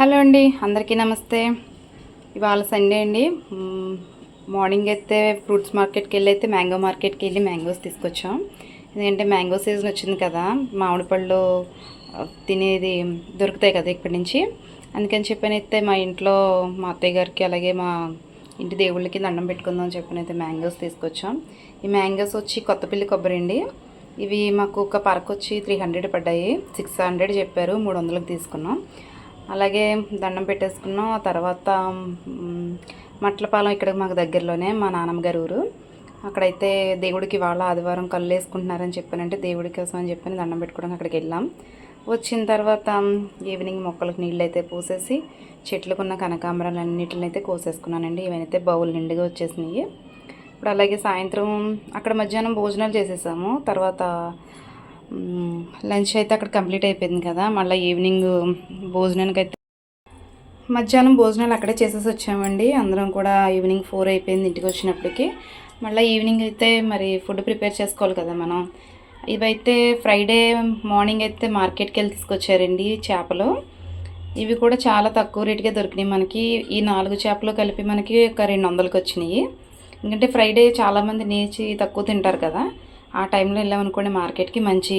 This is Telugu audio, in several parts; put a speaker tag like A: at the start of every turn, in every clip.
A: హలో అండి అందరికీ నమస్తే. ఇవాళ సండే అండి. మార్నింగ్ అయితే ఫ్రూట్స్ మార్కెట్కి వెళ్ళి అయితే మ్యాంగో మార్కెట్కి వెళ్ళి మ్యాంగోస్ తీసుకొచ్చాం. ఎందుకంటే మ్యాంగో సీజన్ వచ్చింది కదా మామిడి పళ్ళు తినేది దొరుకుతాయి కదా ఇక్కడి నుంచి. అందుకని చెప్పని అయితే మా ఇంట్లో మా అత్తయ్య గారికి అలాగే మా ఇంటి దేవుళ్ళకి దండం పెట్టుకుందాం అని చెప్పని అయితే మ్యాంగోస్ తీసుకొచ్చాం. ఈ మ్యాంగోస్ వచ్చి కొత్తపల్లి కొబ్బరి అండి. ఇవి మాకు ఒక పరకు వచ్చి త్రీ హండ్రెడ్ పడ్డాయి. సిక్స్ హండ్రెడ్ చెప్పారు మూడు వందలకు తీసుకున్నాం. అలాగే దండం పెట్టేసుకున్నాం. ఆ తర్వాత మట్లపాలెం ఇక్కడ మాకు దగ్గరలోనే మా నాన్నమ్మ గారు ఊరు. అక్కడైతే దేవుడికి వాళ్ళ ఆదివారం కళ్ళు వేసుకుంటున్నారని చెప్పానంటే దేవుడి కోసం అని చెప్పని దండం పెట్టుకోవడానికి అక్కడికి వెళ్ళాం. వచ్చిన తర్వాత ఈవినింగ్ మొక్కలకు నీళ్ళు అయితే పోసేసి చెట్లకున్న కనకాంబరాలు అన్నిటిని అయితే కోసేసుకున్నానండి. ఇవైతే బౌల్ నిండుగా వచ్చేసినాయి. ఇప్పుడు అలాగే సాయంత్రం అక్కడ మధ్యాహ్నం భోజనాలు చేసేసాము. తర్వాత లంచ్ అయితే అక్కడ కంప్లీట్ అయిపోయింది కదా. మళ్ళీ ఈవినింగ్ భోజనానికి అయితే మధ్యాహ్నం భోజనాలు అక్కడే చేసేసి వచ్చామండి. అందరం కూడా ఈవినింగ్ ఫోర్ అయిపోయింది ఇంటికి వచ్చినప్పటికి. మళ్ళీ ఈవినింగ్ అయితే మరి ఫుడ్ ప్రిపేర్ చేసుకోవాలి కదా మనం. ఇవైతే ఫ్రైడే మార్నింగ్ అయితే మార్కెట్కి వెళ్ళి తీసుకొచ్చారండి చేపలు. ఇవి కూడా చాలా తక్కువ రేటుకే దొరికినాయి మనకి. ఈ నాలుగు చేపలు కలిపి మనకి ఒక రెండు వందలకి వచ్చినాయి. ఎందుకంటే ఫ్రైడే చాలామంది నేచి తక్కువ తింటారు కదా. ఆ టైంలో వెళ్ళామనుకోండి మార్కెట్కి మంచి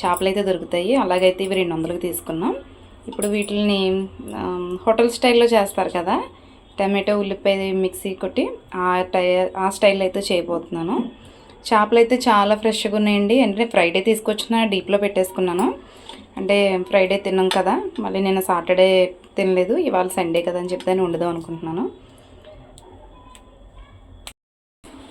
A: చేపలు అయితే దొరుకుతాయి. అలాగైతే ఇవి రెండు వందలకి తీసుకున్నాం. ఇప్పుడు వీటిని హోటల్ స్టైల్లో చేస్తారు కదా టమాటో ఉల్లిపాయ మిక్సీ కొట్టి ఆ టై ఆ స్టైల్లో అయితే చేయబోతున్నాను. చేపలు అయితే చాలా ఫ్రెష్గా ఉన్నాయండి. అంటే ఫ్రైడే తీసుకొచ్చిన డీప్లో పెట్టేసుకున్నాను. అంటే ఫ్రైడే తిన్నాం కదా మళ్ళీ నేను సాటర్డే తినలేదు ఇవాళ సండే కదా అని చెప్పి దాన్ని వండుదాం అనుకుంటున్నాను.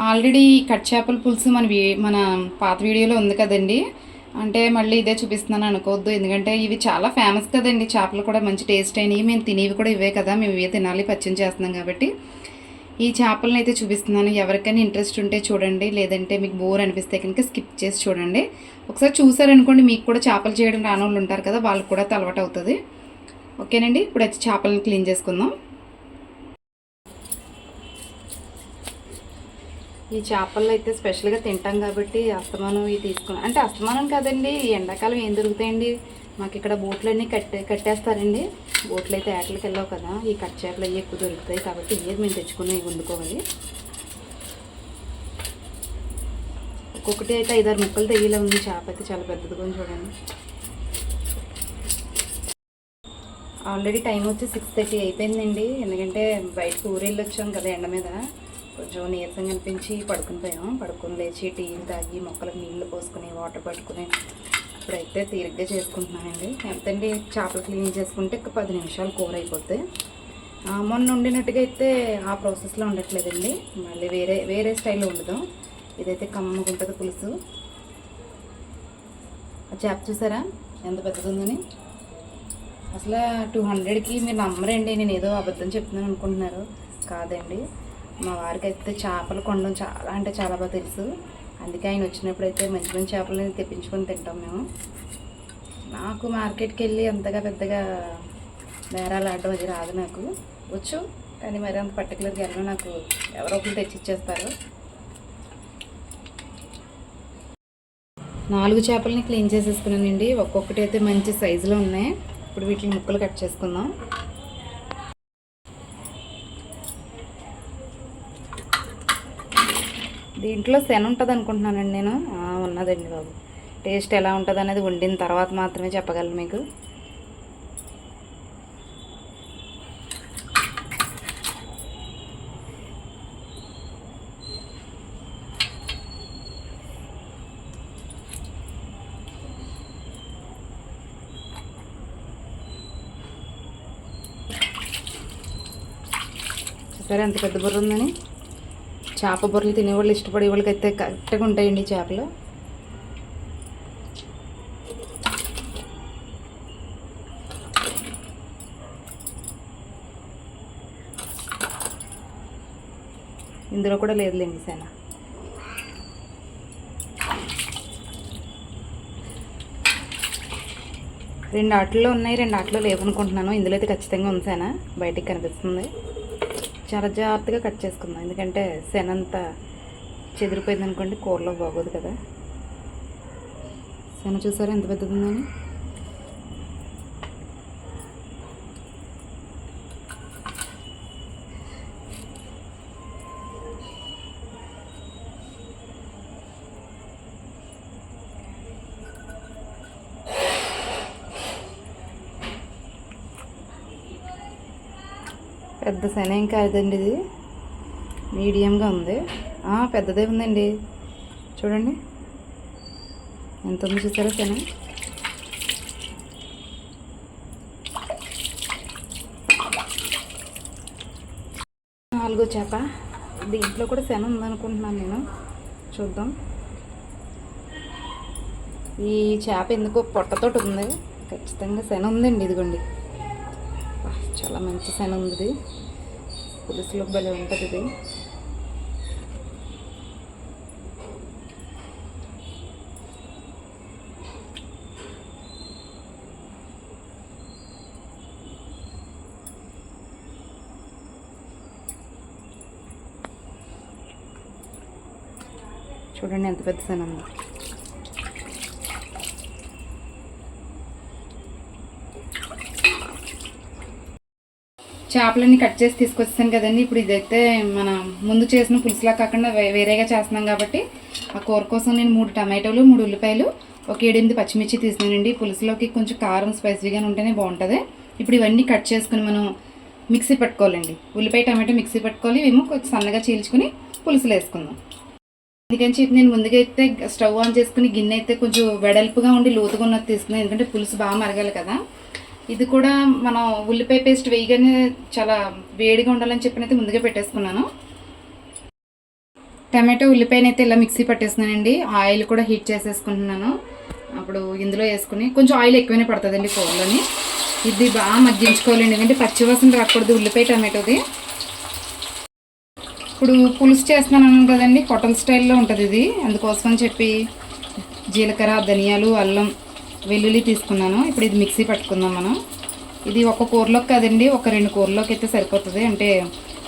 A: ఆల్రెడీ కట్ చేపల పులుసు మన వీ- మన పాత వీడియోలో ఉంది కదండి. అంటే మళ్ళీ ఇదే చూపిస్తున్నాను అనుకోవద్దు. ఎందుకంటే ఇవి చాలా ఫేమస్ కదండి. చేపలు కూడా మంచి టేస్ట్ అయినవి. మేము తినేవి కూడా ఇవే కదా. మేము ఇవే తినాలి పచ్చని చేస్తున్నాం కాబట్టి. ఈ చేపలను అయితే చూపిస్తున్నాను. ఎవరికైనా ఇంట్రెస్ట్ ఉంటే చూడండి. లేదంటే మీకు బోర్ అనిపిస్తే కనుక స్కిప్ చేసి చూడండి. ఒకసారి చూసారనుకోండి మీకు కూడా చేపలు చేయడం రాని వాళ్ళు ఉంటారు కదా వాళ్ళకి కూడా అలవాటు అవుతుంది. ఓకేనండి? ఇప్పుడు వచ్చి చేపలను క్లీన్ చేసుకుందాం. ఈ చేపలు అయితే స్పెషల్గా తింటాం కాబట్టి అస్తమానం ఇవి తీసుకున్నాం అంటే అస్తమానం కాదండి ఎండాకాలం ఏం దొరుకుతాయండి? మాకు ఇక్కడ బోట్లు అన్నీ కట్టే కట్టేస్తారండి. బోట్లు అయితే ఏటలకి వెళ్ళావు కదా ఈ కట్ చేపలు అవి ఎక్కువ దొరుకుతాయి కాబట్టి ఇవే మేము తెచ్చుకుని వండుకోవాలి. ఒక్కొక్కటి అయితే ఐదారు ముక్కలు తెగిలా ఉంది చేప అయితే చాలా పెద్దదిగా చూడండి. ఆల్రెడీ టైం వచ్చి సిక్స్ థర్టీ అయిపోయిందండి ఎందుకంటే బయటకు ఊరు వెళ్ళి వచ్చాం కదా ఎండ మీద. కొంచెం నీరసంగా అనిపించి పడుకుని పోయాం. పడుకుని లేచి టీలు తాగి మొక్కలకు నీళ్ళు పోసుకుని వాటర్ పట్టుకుని ఇప్పుడైతే తీరిగ్గా చేసుకుంటున్నానండి. ఎంతండి చేపలు క్లీన్ చేసుకుంటే ఒక పది నిమిషాలు కూర అయిపోతే మొన్న వండినట్టుగా అయితే ఆ ప్రాసెస్లో ఉండట్లేదండి. మళ్ళీ వేరే వేరే స్టైల్లో ఉండదు. ఇదైతే కమ్మగా ఉంటుంది పులుసు. ఆ చేప చూసారా? ఎంత పెద్దది ఉందని? అసలు టూ హండ్రెడ్కి మీరు నమ్మరండి. నేను ఏదో అబద్ధం చెప్తున్నాను అనుకుంటున్నారు. కాదండి. మా వారికి అయితే చేపలు కొనడం చాలా అంటే చాలా బాగా తెలుసు. అందుకే ఆయన వచ్చినప్పుడు అయితే మంచి మంచి చేపలని తెప్పించుకొని తింటాం మేము. నాకు మార్కెట్కి వెళ్ళి అంతగా పెద్దగా బేరాలు ఆడడం అది రాదు నాకు. వచ్చు కానీ మరి అంత పర్టికులర్గా వెళ్ళిన నాకు ఎవరో ఒకరు తెచ్చి ఇచ్చేస్తారు నాలుగు చేపలని క్లీన్ చేసేసుకున్నానండి. ఒక్కొక్కటి అయితే మంచి సైజులో ఉన్నాయి. ఇప్పుడు వీటిని ముక్కలు కట్ చేసుకుందాం. దీంట్లో శన ఉంటుంది అనుకుంటున్నానండి నేను ఉన్నదండి బాబు. టేస్ట్ ఎలా ఉంటుంది అనేది వండిన తర్వాత మాత్రమే చెప్పగలను మీకు. సరే ఎంత పెద్ద బుర్ర ఉందని? చేప బుర్రలు తినేవాళ్ళు ఇష్టపడే వాళ్ళకైతే కరెక్ట్గా ఉంటాయండి చేపలు. ఇందులో కూడా లేదులేండి సేన. రెండు ఆటల్లో ఉన్నాయి రెండు ఆటలో లేవనుకుంటున్నాను. ఇందులో అయితే ఖచ్చితంగా ఉంది సేన. బయటికి కనిపిస్తుంది. చాలా జాగ్రత్తగా కట్ చేసుకుందాం. ఎందుకంటే శనంతా చెదిరిపోయింది అనుకోండి కూరలో బాగోదు కదా. శన చూసారా ఎంత పెద్దది ఉందని పెద్ద శన ఏం కాదండి ఇది. మీడియంగా ఉంది. పెద్దదే ఉందండి. చూడండి. ఎంత ఉంది చూసారా శన నాలుగో చేప. దీంట్లో కూడా శన ఉందనుకుంటున్నాను నేను. చూద్దాం. ఈ చేప ఎందుకో పొట్టతోటి ఉంది. ఖచ్చితంగా శన ఉందండి ఇదిగోండి. చాలా మంచి సెన ఉంది పులుసులో భలే ఉంటుంది ఇది చూడండి ఎంత పెద్ద శన ఉంది. చేపలన్నీ కట్ చేసి తీసుకొచ్చాను కదండి. ఇప్పుడు ఇదైతే మన ముందు చేసిన పులుసులా కాకుండా వేరేగా చేస్తున్నాం కాబట్టి ఆ కూర కోసం నేను మూడు టమాటోలు మూడు ఉల్లిపాయలు ఒక ఏడెనిమిది పచ్చిమిర్చి తీసినానండి. పులుసులోకి కొంచెం కారం స్పైసీగానే ఉంటేనే బాగుంటుంది. ఇప్పుడు ఇవన్నీ కట్ చేసుకుని మనం మిక్సీ పట్టుకోవాలండి. ఉల్లిపాయ టమాటో మిక్సీ పట్టుకోవాలి. ఇవేమో కొంచెం సన్నగా చీల్చుకుని పులుసులు వేసుకుందాం. అందుకని చెప్పి నేను ముందుగా అయితే స్టవ్ ఆన్ చేసుకుని గిన్నె అయితే కొంచెం వెడల్పుగా ఉండి లోతుగా ఉన్నది తీసుకున్నాను. ఎందుకంటే పులుసు బాగా మరగాలి కదా. ఇది కూడా మనం ఉల్లిపాయ పేస్ట్ వేయగానే చాలా వేడిగా ఉండాలని చెప్పి అయితే ముందుగా పెట్టేసుకున్నాను. టమాటో ఉల్లిపాయని అయితే ఇలా మిక్సీ పట్టేస్తున్నానండి. ఆయిల్ కూడా హీట్ చేసేసుకుంటున్నాను. అప్పుడు ఇందులో వేసుకుని కొంచెం ఆయిల్ ఎక్కువనే పడుతుందండి కూరలోని. ఇది బాగా మగ్గించుకోవాలండి. ఎందుకంటే పచ్చివాసన రాకూడదు ఉల్లిపాయ టమాటోది. ఇప్పుడు పులుసు చేస్తున్నాను కదండి హోటల్ స్టైల్లో ఉంటుంది ఇది. అందుకోసం అని చెప్పి జీలకర్ర ధనియాలు అల్లం వెల్లుల్లి తీసుకున్నాను. ఇప్పుడు ఇది మిక్సీ పట్టుకుందాం మనం. ఇది ఒక కూరలోకి కదండి ఒక రెండు కూరలోకి అయితే సరిపోతుంది. అంటే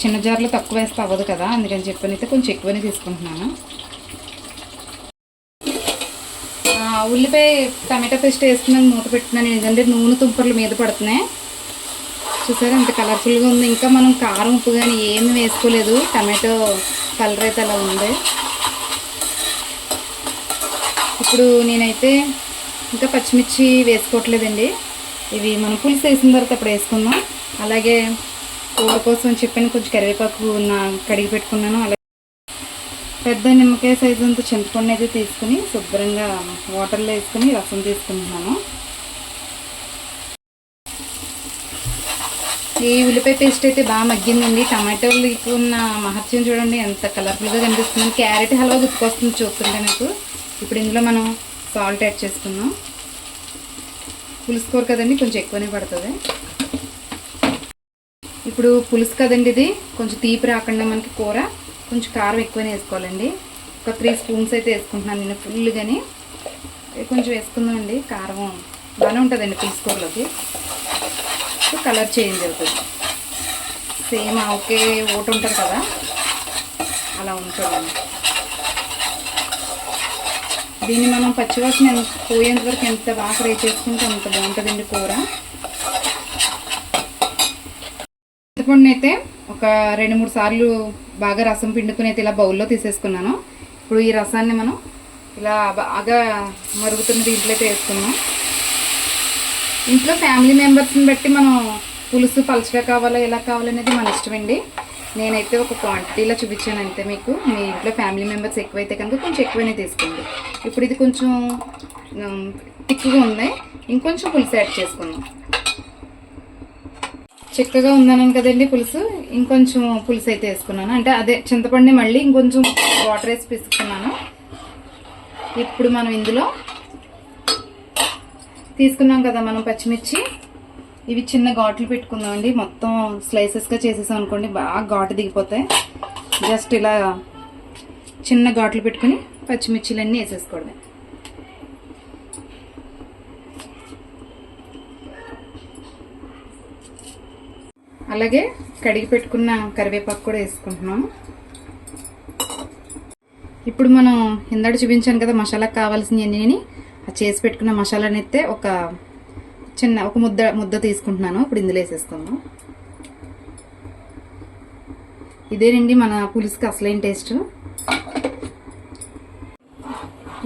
A: చిన్న జార్లో తక్కువ వేస్తే అవ్వదు కదా అందుకని చెప్పని అయితే కొంచెం ఎక్కువనే తీసుకుంటున్నాను. ఉల్లిపాయ టమాటా పేస్ట్ వేసుకున్నాను మూత పెట్టుకున్నాను. ఎందుకంటే నూనె తుంపర్లు మీద పడుతున్నాయి. చూసారా అంత కలర్ఫుల్గా ఉంది. ఇంకా మనం కారం ఉప్పు కానీ ఏమి వేసుకోలేదు. టమాటో కలర్ అయితే అలా ఉంది. ఇప్పుడు నేనైతే ఇంకా పచ్చిమిర్చి వేసుకోవట్లేదండి. ఇవి మనం పులుసు వేసిన తర్వాత అప్పుడు వేసుకుందాం. అలాగే కూర కోసం చెప్పాను కొంచెం కరివేపాకు నా కడిగి పెట్టుకున్నాను. అలాగే పెద్ద నిమ్మకాయ సైజు అంత చింతపండు అయితే తీసుకుని శుభ్రంగా వాటర్లో వేసుకుని రసం తీసుకుంటున్నాను. ఈ ఉల్లిపాయ పేస్ట్ అయితే బాగా మగ్గిందండి. టమాటోలు ఉన్న మహత్యం చూడండి ఎంత కలర్ఫుల్గా కనిపిస్తుంది. క్యారెట్ హల్వా గుర్తుకొస్తుంది చూస్తుంటే నాకు. ఇప్పుడు ఇందులో మనం సాల్ట్ యాడ్ చేసుకుందాం. పులుసుకోరు కదండి కొంచెం ఎక్కువనే పడుతుంది. ఇప్పుడు పులుసు కదండి ఇది కొంచెం తీపి రాకుండా మనకి కూర కొంచెం కారం ఎక్కువనే వేసుకోవాలండి. ఒక త్రీ స్పూన్స్ అయితే వేసుకుంటున్నాను నేను ఫుల్గాని. కొంచెం వేసుకుందామండి కారం బాగానే ఉంటుందండి పులుసు కూరలోకి. కలర్ చేంజ్ అవుతుంది. సేమ్ ఒకే ఓటు ఉంటుంది కదా అలా ఉంటుందండి. దీన్ని మనం పచ్చివాసన పోయేంత వరకు ఎంత బాగా ఫ్రై చేసుకుంటే అంత బాగుంటుందండి కూర. చింతపండు అయితే ఒక రెండు మూడు సార్లు బాగా రసం పిండుకుని అయితే ఇలా బౌల్లో తీసేసుకున్నాను. ఇప్పుడు ఈ రసాన్ని మనం ఇలా బాగా మరుగుతున్న దీంట్లో అయితే వేసుకున్నాం ఇంట్లో ఫ్యామిలీ మెంబర్స్ని బట్టి మనం పులుసు పలుచగా కావాలా ఎలా కావాలనేది మన ఇష్టమండి. నేనైతే ఒక క్వాంటిటీలో చూపించాను అంతే మీకు. మీ ఇంట్లో ఫ్యామిలీ మెంబర్స్ ఎక్కువైతే కనుక కొంచెం ఎక్కువనే తీసుకోండి. ఇప్పుడు ఇది కొంచెం తిక్కుగా ఉన్నాయి. ఇంకొంచెం పులుసు యాడ్ చేసుకుందాం. చిక్కగా ఉందన్నాను కదండి పులుసు. ఇంకొంచెం పులుసు అయితే వేసుకున్నాను. అంటే అదే చింతపండుని మళ్ళీ ఇంకొంచెం వాటర్ వేసి పిసుకున్నాను. ఇప్పుడు మనం ఇందులో తీసుకున్నాం కదా మనం పచ్చిమిర్చి. ఇవి చిన్న ఘాట్లు పెట్టుకుందామండి. మొత్తం స్లైసెస్గా చేసేసాం అనుకోండి బాగా ఘాటు దిగిపోతాయి. జస్ట్ ఇలా చిన్న ఘాట్లు పెట్టుకుని పచ్చిమిర్చిలన్నీ వేసేసుకోవడమే అలాగే కడిగి పెట్టుకున్న కరివేపాకు కూడా వేసుకుంటున్నాం ఇప్పుడు మనం ఇందాడు చూపించాను కదా మసాలాకు కావాల్సినవి ఆ చేసి పెట్టుకున్న మసాలాని అయితే ఒక చిన్న ఒక ముద్ద ముద్ద తీసుకుంటున్నాను. ఇప్పుడు ఇందులో వేసేసుకుందాం. ఇదేనండి మన పులుసుకి అసలైన టేస్ట్.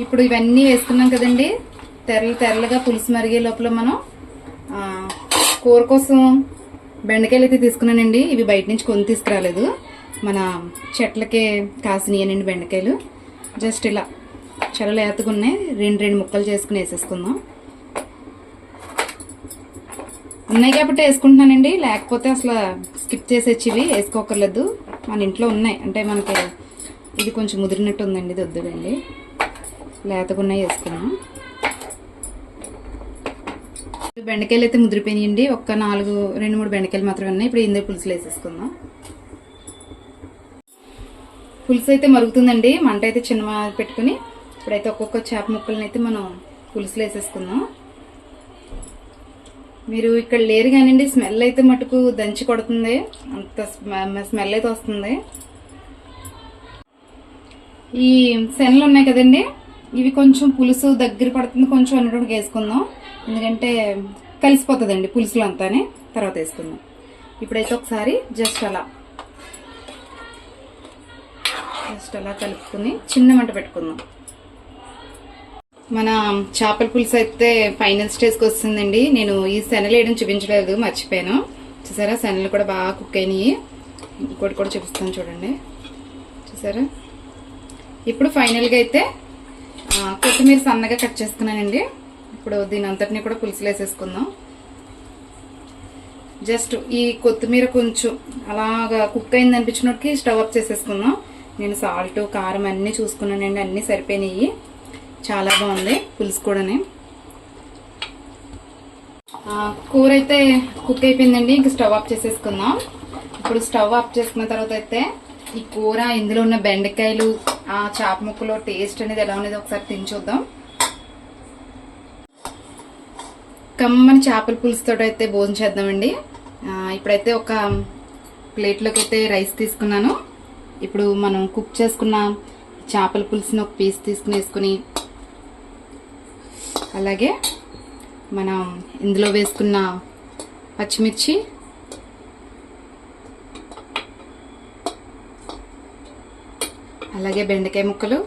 A: ఇప్పుడు ఇవన్నీ వేసుకున్నాం కదండి. తెరలు తెరలుగా పులుసు మరిగే లోపల మనం కూర కోసం బెండకాయలు అయితే తీసుకున్నానండి. ఇవి బయట నుంచి కొని తీసుకురాలేదు. మన చెట్లకే కాసినయనండి బెండకాయలు. జస్ట్ ఇలా చాలా లేతగా ఉన్నాయి. రెండు రెండు ముక్కలు చేసుకుని వేసేసుకుందాం. ఉన్నాయి కాబట్టి వేసుకుంటున్నానండి. లేకపోతే అసలు స్కిప్ చేసేచ్చి ఇవి వేసుకోకర్లేదు. మన ఇంట్లో ఉన్నాయి. అంటే మనకి ఇది కొంచెం ముదిరినట్టు ఉందండి ఇది వద్దులండి. లేతగున్నాయి వేసుకున్నాం. బెండకాయలు అయితే ముదిరిపోయినాయండి. ఒక్క నాలుగు రెండు మూడు బెండకాయలు మాత్రమే ఉన్నాయి. ఇప్పుడు ఇందులో పులుసులు వేసేసుకుందాం. పులుసు అయితే మరుగుతుందండి. మంట అయితే చిన్న పెట్టుకుని ఇప్పుడైతే ఒక్కొక్క చేప ముక్కలను అయితే మనం పులుసులు వేసేసుకుందాం. మీరు ఇక్కడ లేరు కానివ్వండి స్మెల్ అయితే మటుకు దంచి కొడుతుంది. అంత స్మె- స్మెల్ అయితే వస్తుంది. ఈ శనలు ఉన్నాయి కదండి ఇవి కొంచెం పులుసు దగ్గర పడుతుంది కొంచెం అన్నటువంటి వేసుకుందాం. ఎందుకంటే కలిసిపోతుందండి పులుసులు అంతానే. తర్వాత వేసుకుందాం. ఇప్పుడైతే ఒకసారి జస్ట్ అలా. జస్ట్ అలా కలుపుకుని చిన్న మంట పెట్టుకుందాం. మన చేపల పులుసు అయితే ఫైనల్ స్టేజ్కి వస్తుందండి. నేను ఈ శనలు వేయడం చూపించలేదు మర్చిపోయాను. చూసారా? శనలు కూడా బాగా కుక్ అయినాయి. ఇంకోటి కూడా చూపిస్తాను చూడండి. చూసారా? ఇప్పుడు ఫైనల్గా అయితే కొత్తిమీర సన్నగా కట్ చేసుకున్నానండి. ఇప్పుడు దీని అంతటిని కూడా పులుసులు వేసేసుకుందాం. జస్ట్ ఈ కొత్తిమీర కొంచెం అలాగా కుక్ అయింది అనిపించినట్టుకి స్టవ్ ఆఫ్ చేసేసుకుందాం. నేను సాల్ట్ కారం అన్నీ చూసుకున్నానండి. అన్నీ సరిపోయినాయి. చాలా బాగుంది పులుసు కూడాని. కూర అయితే కుక్ అయిపోయిందండి. ఇంక స్టవ్ ఆఫ్ చేసేసుకుందాం. ఇప్పుడు స్టవ్ ఆఫ్ చేసుకున్న తర్వాత అయితే ఈ కూర ఇందులో ఉన్న బెండకాయలు ఆ చేప ముక్కలో టేస్ట్ అనేది ఎలా ఉన్నది ఒకసారి తిని చూద్దాం. కమ్మని చేపల పులుసుతో అయితే భోజనం చేద్దామండి. ఇప్పుడైతే ఒక ప్లేట్లోకి అయితే రైస్ తీసుకున్నాను. ఇప్పుడు మనం కుక్ చేసుకున్న చేపల పులుసుని ఒక పీస్ తీసుకుని వేసుకుని అలాగే మనం ఇందులో వేసుకున్న పచ్చిమిర్చి అలాగే బెండకాయ ముక్కలు.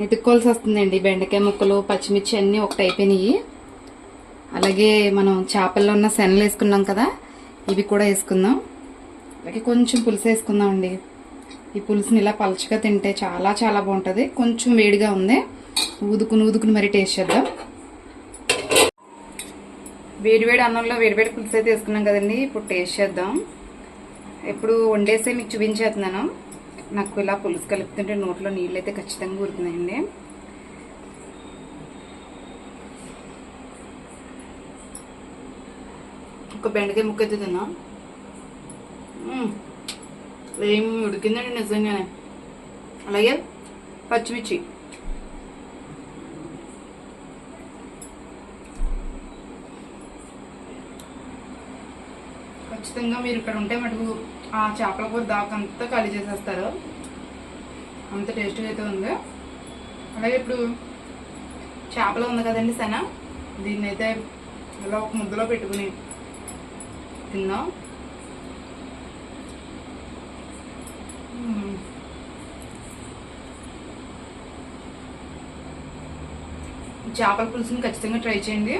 A: నితుక్కోవాల్సి వస్తుందండి బెండకాయ ముక్కలు పచ్చిమిర్చి అన్నీ ఒకటి అయిపోయినాయి. అలాగే మనం చేపల్లో ఉన్న శనలు వేసుకున్నాం కదా ఇవి కూడా వేసుకుందాం. అలాగే కొంచెం పులుసు వేసుకుందాం అండి. ఈ పులుసుని ఇలా పలచగా తింటే చాలా చాలా బాగుంటుంది. కొంచెం వేడిగా ఉంది. ఊదుకుని ఊదుకుని మరీ టేస్ట్ చేద్దాం. వేడివేడి అన్నంలో వేడివేడి పులుసు అయితే వేసుకున్నాం కదండి. ఇప్పుడు టేస్ట్ చేద్దాం. ఎప్పుడు వండేసే మీకు చూపించేస్తున్నాను. నాకు ఇలా పులుసు కలుపుతుంటే నోట్లో నీళ్ళు అయితే ఖచ్చితంగా ఊరుతున్నాయండి. ఒక బెండకాయ ముక్క అయితే తిన్నా. ఏం ఉడికిందండి నిజంగానే. అలాగే పచ్చిమిర్చి. ఖచ్చితంగా మీరు ఇక్కడ ఉంటే మటుకు ఆ చేపల కూర దాకంతా ఖాళీ చేసేస్తారు. అంత టేస్ట్గా అయితే ఉంది. అలాగే ఇప్పుడు చేపలు ఉంది కదండి సన? దీన్ని అయితే ఇలా ఒక ముద్దలో పెట్టుకుని తిందాం. చేపల పులుసుని ఖచ్చితంగా ట్రై చేయండి.